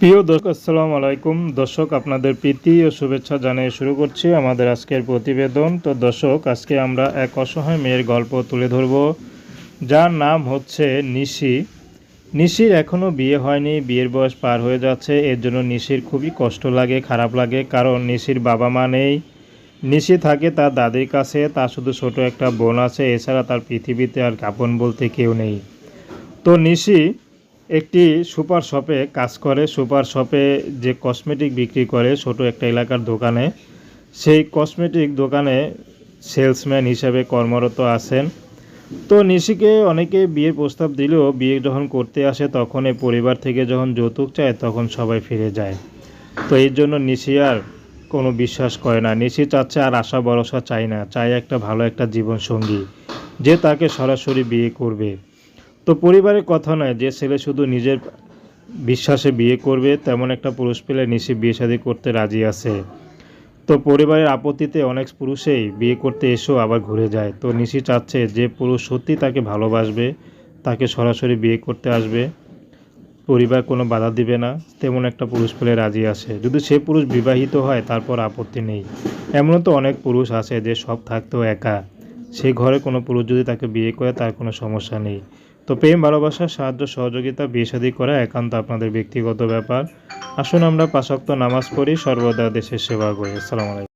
প্রিয় দর্শক, আসসালামু আলাইকুম। দর্শক, আপনাদের প্রীতি ও শুভেচ্ছা জানিয়ে শুরু করছি আমাদের আজকের প্রতিবেদন। তো দর্শক, আজকে আমরা এক অসহায় মেয়ের গল্প তুলে ধরব। যার নাম হচ্ছে নিশি। নিশির এখনও বিয়ে হয়নি, বিয়ের বয়স পার হয়ে যাচ্ছে। এর জন্য নিশির খুবই কষ্ট লাগে, খারাপ লাগে, কারণ নিশির বাবা মা নেই। নিশি থাকে তার দাদির কাছে, তার শুধু ছোট একটা বোন আছে, এছাড়া তার পৃথিবীতে আর কাপন বলতে কেউ নেই। তো নিশি একটি সুপার শপে কাজ করে। সুপার শপে যে কসমেটিক বিক্রি করে ছোট একটা এলাকার দোকানে, সেই কসমেটিক দোকানে সেলসম্যান হিসাবে কর্মরত আছেন। তো নিশিকে অনেকে বিয়ের প্রস্তাব দিলেও বিয়ে যখন করতে আসে, তখন এই পরিবার থেকে যখন যৌতুক চায়, তখন সবাই ফিরে যায়। তো এর জন্য নিশি আর কোনো বিশ্বাস করে না। নিশি চাচ্ছে আর আশা, ভরসা চায় না। চায় একটা ভালো একটা জীবন সঙ্গী যে তাকে সরাসরি বিয়ে করবে। তো পরিবারের কথা নয়, যে ছেলে শুধু নিজের বিশ্বাসে বিয়ে করবে, তেমন একটা পুরুষ পেলে নিশি বিয়ে শাদী করতে রাজি আছে। তো পরিবারের আপত্তিতে অনেক পুরুষেই বিয়ে করতে এসেও আবার ঘুরে যায়। তো নিশি চাচ্ছে যে পুরুষ সত্যি তাকে ভালোবাসবে, তাকে সরাসরি বিয়ে করতে আসবে। পরিবার কোনো বাধা দিবে না, তেমন একটা পুরুষ পেলে রাজি আছে। যদি সে পুরুষ বিবাহিত হয়, তারপর আপত্তি নেই। এমনও তো অনেক পুরুষ আছে যে সব থাকতেও একা। সেই ঘরে কোনো পুরুষ যদি তাকে বিয়ে করে, তার কোনো সমস্যা নেই। তো প্রেম, ভালোবাসা, সাহায্য, সহযোগিতা, বিয়ে শাদী করা একান্ত আপনাদের ব্যক্তিগত ব্যাপার। আসুন আমরা পাশাক্ত নামাজ পড়ি, সর্বদা দেশের সেবা করি। আসসালামু আলাইকুম।